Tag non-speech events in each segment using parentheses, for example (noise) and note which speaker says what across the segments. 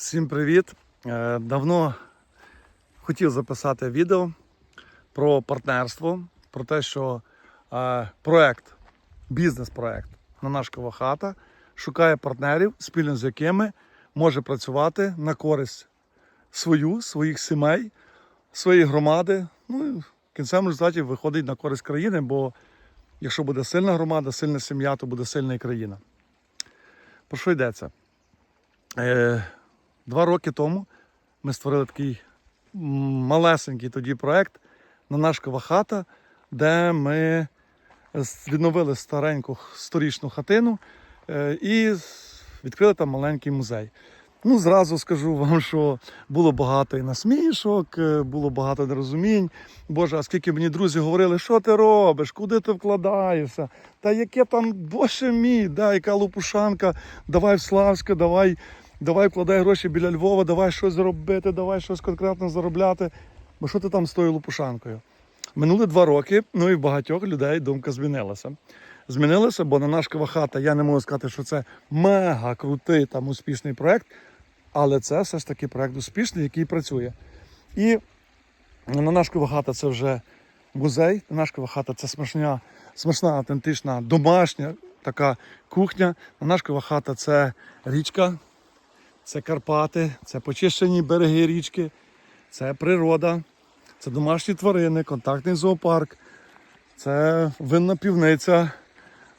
Speaker 1: Всім привіт! Е, Давно хотів записати відео про партнерство, про те, що е, проект, бізнес-проект на наш хата шукає партнерів, спільно з якими може працювати на користь свою, своїх сімей, своєї громади. Ну і в кінцевому результаті виходить на користь країни, бо якщо буде сильна громада, сильна сім'я, то буде сильна і країна. Про що йдеться? Два роки тому ми створили такий малесенький тоді проект на наш хата, де ми відновили стареньку сторічну хатину е, і відкрили там маленький музей. Ну, зразу скажу вам, що було багато і насмішок, е, було багато нерозумінь. Боже, а скільки мені друзі говорили, що ти робиш, куди ти вкладаєшся? Та яке там, боже мій, да, яка лопушанка, давай в Славське, давай, давай вкладай гроші біля Львова, давай щось зробити, давай щось конкретно заробляти. Бо що ти там з тою лопушанкою? Минули два роки, ну і в багатьох людей думка змінилася. Змінилася, бо на наш хата я не можу сказати, що це мега крутий там успішний проект, але це все ж таки проект успішний, який працює. І на наш хата це вже музей, на наш хата це смачна, смачна, автентична, домашня така кухня. На наш хата це річка, це Карпати, це почищені береги річки, це природа, це домашні тварини, контактний зоопарк, це винна півниця,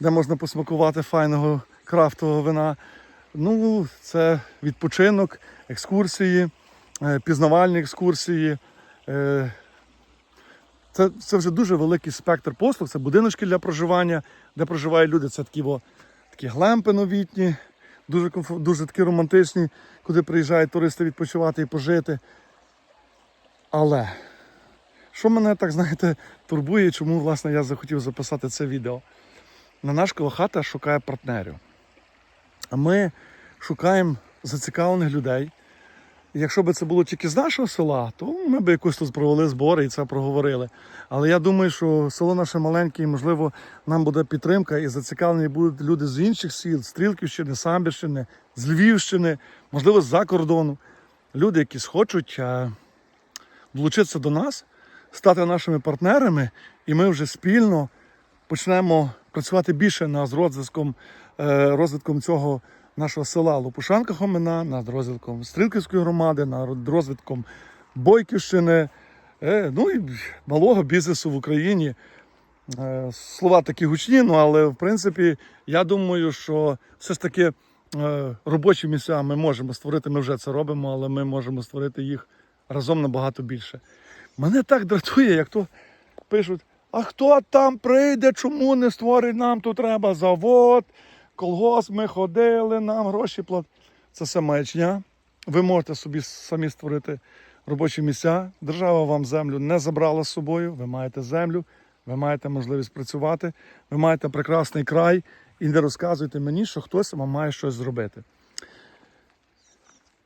Speaker 1: де можна посмакувати файного крафтового вина. Ну, це відпочинок, екскурсії, е, пізнавальні екскурсії. Е, Це, це вже дуже великий спектр послуг. Це будиночки для проживання, де проживають люди. Це такі, о, такі глемпи новітні, дуже, комфор- дуже такі романтичні, куди приїжджають туристи відпочивати і пожити. Але що мене так, знаєте, турбує, чому власне я захотів записати це відео? На наш хата шукає партнерів. А ми шукаємо зацікавлених людей. Якщо б це було тільки з нашого села, то ми б якось тут провели збори і це проговорили. Але я думаю, що село наше маленьке, і можливо, нам буде підтримка і зацікавлені будуть люди з інших сіл, Стрілківщини, Самбірщини, з Львівщини, можливо, з-за кордону. Люди, які схочуть е, долучитися до нас, стати нашими партнерами, і ми вже спільно почнемо працювати більше над розвитком, е, розвитком цього нашого села Лопушанка Хомина, над розвитком Стрілківської громади, над розвитком Бойківщини, е, ну і малого бізнесу в Україні. Е, Слова такі гучні, ну але в принципі я думаю, що все ж таки е, робочі місця ми можемо створити. Ми вже це робимо, але ми можемо створити їх разом набагато більше. Мене так дратує, як то пишуть: а хто там прийде, чому не створить нам тут треба завод, колгосп, ми ходили, нам гроші платять. Це все маячня. Ви можете собі самі створити робочі місця. Держава вам землю не забрала з собою. Ви маєте землю, ви маєте можливість працювати, ви маєте прекрасний край і не розказуйте мені, що хтось вам має щось зробити.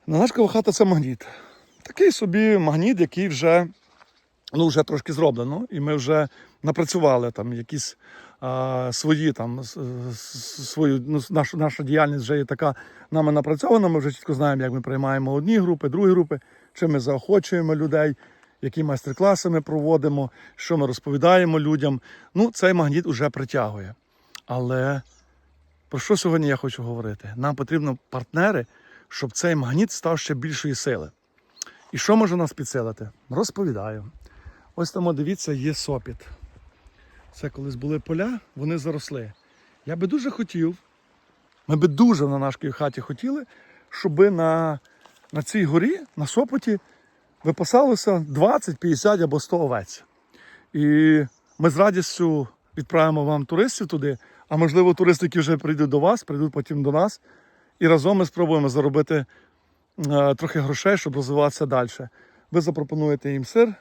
Speaker 1: Налашкова хата це магніт. Такий собі магніт, який вже, ну, вже трошки зроблено, і ми вже напрацювали там якісь свої там свою ну, нашу, наша діяльність вже є така нами напрацьована. Ми вже чітко знаємо, як ми приймаємо одні групи, другі групи, чим ми заохочуємо людей, які майстер-класи ми проводимо, що ми розповідаємо людям. Ну, цей магніт уже притягує. Але про що сьогодні я хочу говорити? Нам потрібно партнери, щоб цей магніт став ще більшої сили. І що може нас підсилити? Розповідаю. Ось там, дивіться, є сопіт. Це колись були поля, вони заросли. Я би дуже хотів, ми би дуже на нашій хаті хотіли, щоб на, на цій горі, на сопоті, випасалося 20, 50 або 100 овець. І ми з радістю відправимо вам туристів туди, а можливо, туристи, які вже прийдуть до вас, прийдуть потім до нас. І разом ми спробуємо заробити е, трохи грошей, щоб розвиватися далі. Ви запропонуєте їм сир,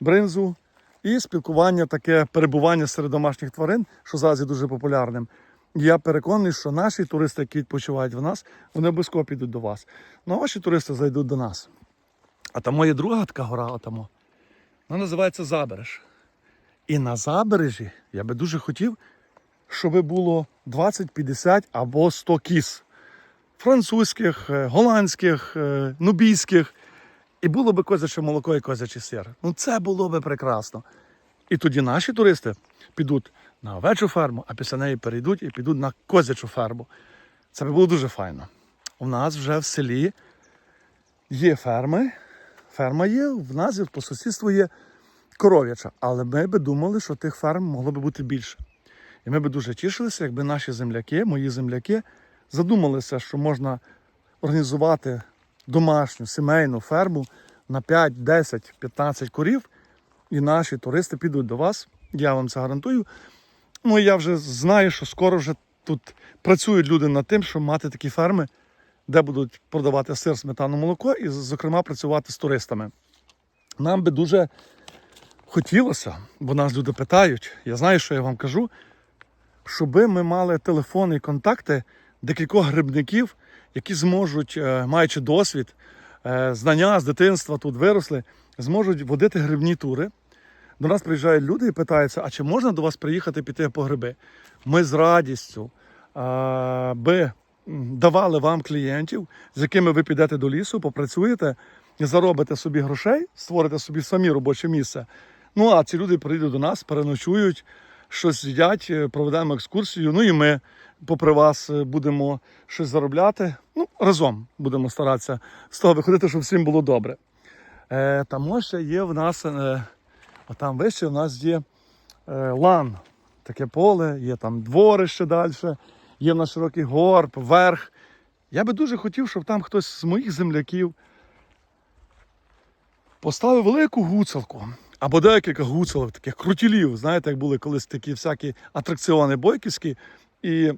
Speaker 1: бринзу і спілкування, таке перебування серед домашніх тварин, що зараз є дуже популярним. Я переконаний, що наші туристи, які відпочивають в нас, вони обов'язково підуть до вас. Ну а ваші туристи зайдуть до нас. А там є друга така гора, отамо. Вона називається Забереж. І на забережі я би дуже хотів, щоб було 20, 50 або 100 кіз. французьких, е, голландських, е, нубійських. І було би козяче молоко і козячий сир. Ну це було би прекрасно. І тоді наші туристи підуть на овечу ферму, а після неї перейдуть і підуть на козячу ферму. Це би було дуже файно. У нас вже в селі є ферми. Ферма є, в нас по сусідству є коров'яча. Але ми би думали, що тих ферм могло би бути більше. І ми би дуже тішилися, якби наші земляки, мої земляки, задумалися, що можна організувати домашню сімейну ферму на 5, 10, 15 корів, і наші туристи підуть до вас. Я вам це гарантую. Ну і я вже знаю, що скоро вже тут працюють люди над тим, щоб мати такі ферми, де будуть продавати сир, сметану, молоко і, зокрема, працювати з туристами. Нам би дуже хотілося, бо нас люди питають, я знаю, що я вам кажу, щоби ми мали телефони і контакти декількох грибників, які зможуть, е, маючи досвід, е, знання з дитинства тут виросли, зможуть водити грибні тури. До нас приїжджають люди і питаються, а чи можна до вас приїхати піти по гриби? Ми з радістю е, би давали вам клієнтів, з якими ви підете до лісу, попрацюєте, заробите собі грошей, створите собі самі робоче місце. Ну а ці люди прийдуть до нас, переночують, щось їдять, е, проведемо екскурсію. Ну і ми, попри вас, е, будемо щось заробляти. Ну, разом будемо старатися з того виходити, щоб всім було добре. Е, там ще є в нас, е, а там вище в нас є е, лан, таке поле, є там дворище далі, є в нас широкий горб, верх. Я би дуже хотів, щоб там хтось з моїх земляків поставив велику гуцалку. Або декілька гуцелок, таких крутілів, знаєте, як були колись такі всякі атракціони бойківські. І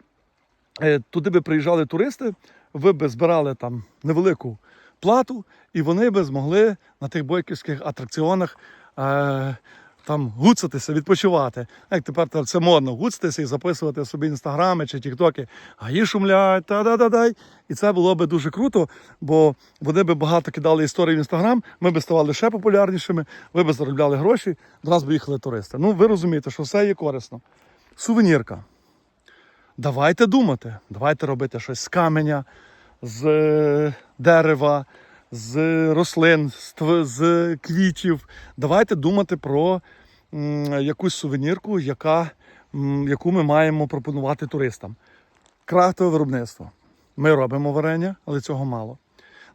Speaker 1: е, туди би приїжджали туристи, ви би збирали там невелику плату, і вони би змогли на тих бойківських атракціонах е, там гуцатися, відпочивати. Як тепер це модно гуцатися і записувати собі інстаграми чи тіктоки, а її шумлять, та-да-да-дай. І це було би дуже круто, бо вони би багато кидали історії в інстаграм, ми би ставали ще популярнішими, ви би заробляли гроші, до нас би їхали туристи. Ну, ви розумієте, що все є корисно. Сувенірка. Давайте думати, давайте робити щось з каменя, з е, дерева, з рослин, з, квітів. Давайте думати про якусь сувенірку, яка, яку ми маємо пропонувати туристам. Крафтове виробництво. Ми робимо варення, але цього мало.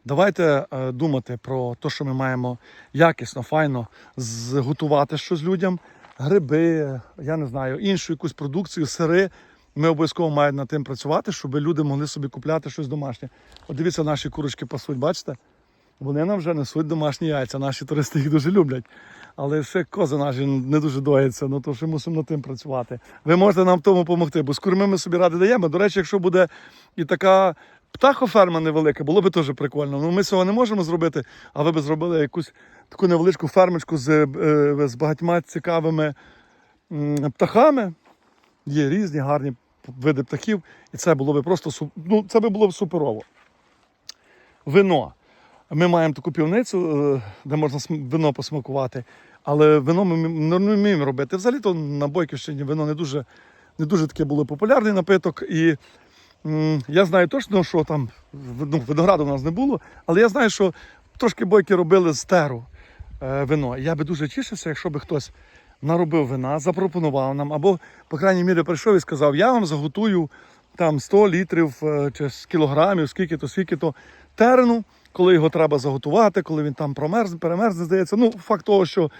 Speaker 1: Давайте е, думати про те, що ми маємо якісно, файно зготувати щось людям. Гриби, я не знаю, іншу якусь продукцію, сири. Ми обов'язково маємо над тим працювати, щоб люди могли собі купляти щось домашнє. От дивіться, наші курочки пасуть, бачите? Вони нам вже несуть домашні яйця. Наші туристи їх дуже люблять. Але ще кози наші не дуже доїться, ну то ще мусимо над тим працювати. Ви можете нам в тому допомогти, бо з курми ми собі ради даємо. До речі, якщо буде і така птахоферма невелика, було б теж прикольно. Ну ми цього не можемо зробити, а ви б зробили якусь таку невеличку фермочку з, е, з багатьма цікавими птахами. Є різні гарні види птахів, і це було б просто ну, це би було б суперово. Вино. Ми маємо таку півницю, е, де можна вино посмакувати, але вино ми не вміємо робити. Взагалі-то на Бойківщині вино не дуже, не дуже таке було популярний напиток. І я знаю точно, що там ну, винограду в нас не було, але я знаю, що трошки бойки робили з теру е, вино. Я би дуже тішився, якщо би хтось наробив вина, запропонував нам, або, по крайній мірі, прийшов і сказав, я вам заготую там 100 літрів е, чи кілограмів, скільки то, скільки то терену, коли його треба заготувати, коли він там промерзне, перемерзне, здається. Ну, факт того, що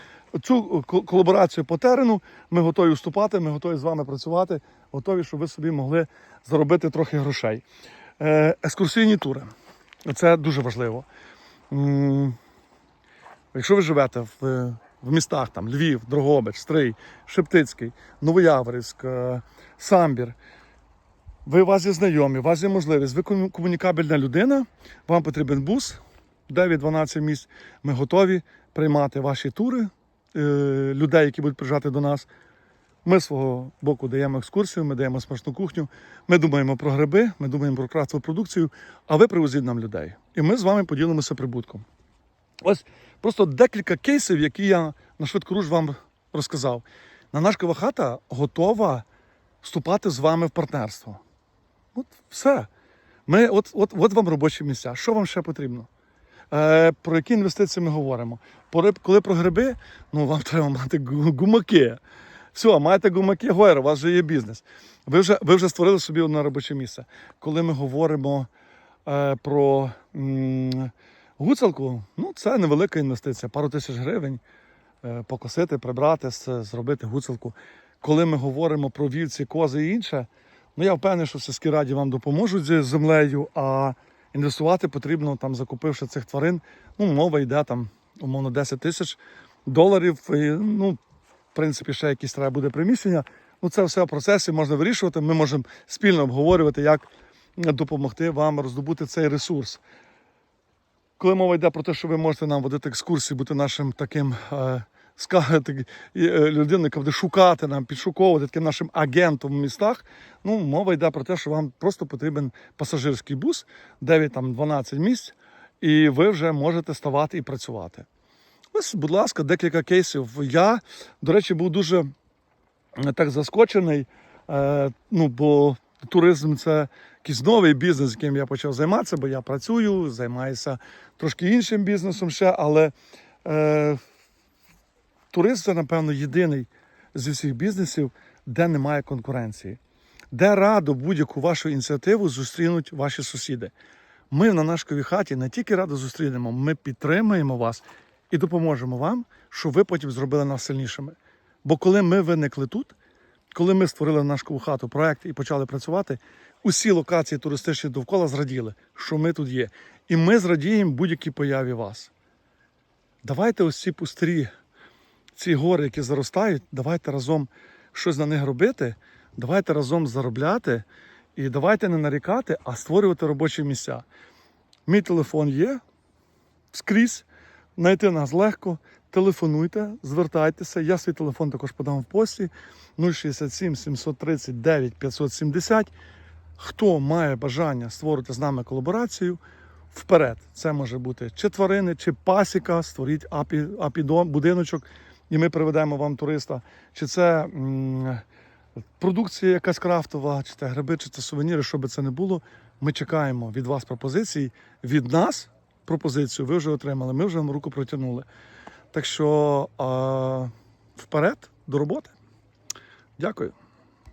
Speaker 1: цю колаборацію по терену ми готові вступати, ми готові з вами працювати, готові, щоб ви собі могли заробити трохи грошей. Е, екскурсійні тури. Це дуже важливо. Якщо ви живете в, в містах там Львів, Дрогобич, Стрий, Шептицький, Новояворівськ, е, Самбір, ви у вас є знайомі, у вас є можливість, ви комунікабельна людина, вам потрібен бус, 9-12 місць. Ми готові приймати ваші тури, е, людей, які будуть приїжджати до нас. Ми з свого боку даємо екскурсію, ми даємо смачну кухню, ми думаємо про гриби, ми думаємо про крафтову продукцію, а ви привозіть нам людей. І ми з вами поділимося прибутком. Ось просто декілька кейсів, які я на швидкоруч вам розказав. Нанашкова хата готова вступати з вами в партнерство. От все. Ми, от, от, от вам робочі місця. Що вам ще потрібно? Е, про які інвестиції ми говоримо? Про коли про гриби, ну вам (laughs) треба мати гумаки. Все, маєте гумаки, гойр, у вас вже є бізнес. Ви вже, ви вже створили собі одне робоче місце. Коли ми говоримо е, про м, гуцалку, ну це невелика інвестиція, пару тисяч гривень. Е, покосити, прибрати, зробити гуцалку. Коли ми говоримо про вівці, кози і інше, ну я впевнений, що в сільській раді вам допоможуть з землею, а інвестувати потрібно, там, закупивши цих тварин, ну, мова йде там, умовно, 10 тисяч доларів. І, ну, в принципі, ще якісь треба буде приміщення. Ну, це все в процесі можна вирішувати. Ми можемо спільно обговорювати, як допомогти вам роздобути цей ресурс. Коли мова йде про те, що ви можете нам водити екскурсії, бути нашим таким е, е, людиною, яка буде шукати нам, підшуковувати таким нашим агентом в містах. Ну, мова йде про те, що вам просто потрібен пасажирський бус, 9 там 12 місць, і ви вже можете ставати і працювати. Ось, будь ласка, декілька кейсів. Я, до речі, був дуже е, так заскочений. Е, ну, бо туризм це якийсь новий бізнес, яким я почав займатися, бо я працюю, займаюся трошки іншим бізнесом ще, але туризм це, напевно, єдиний зі всіх бізнесів, де немає конкуренції, де радо будь-яку вашу ініціативу зустрінуть ваші сусіди. Ми на нашій хаті не тільки радо зустрінемо, ми підтримуємо вас і допоможемо вам, щоб ви потім зробили нас сильнішими. Бо коли ми виникли тут, коли ми створили нашу хату проект і почали працювати, усі локації туристичні довкола зраділи, що ми тут є. І ми зрадіємо будь-якій появі вас. Давайте ось ці пустирі, ці гори, які заростають, давайте разом щось на них робити, давайте разом заробляти і давайте не нарікати, а створювати робочі місця. Мій телефон є скрізь. Знайти нас легко. Телефонуйте, звертайтеся. Я свій телефон також подам в пості 067 739 570. Хто має бажання створити з нами колаборацію, вперед. Це може бути чи тварини, чи пасіка, створіть апі, апідом, будиночок, і ми приведемо вам туриста. Чи це продукція якась крафтова, чи це гриби, чи це сувеніри, що би це не було. Ми чекаємо від вас пропозицій. Від нас пропозицію ви вже отримали, ми вже вам руку протягнули. Так що а, вперед до роботи. Дякую.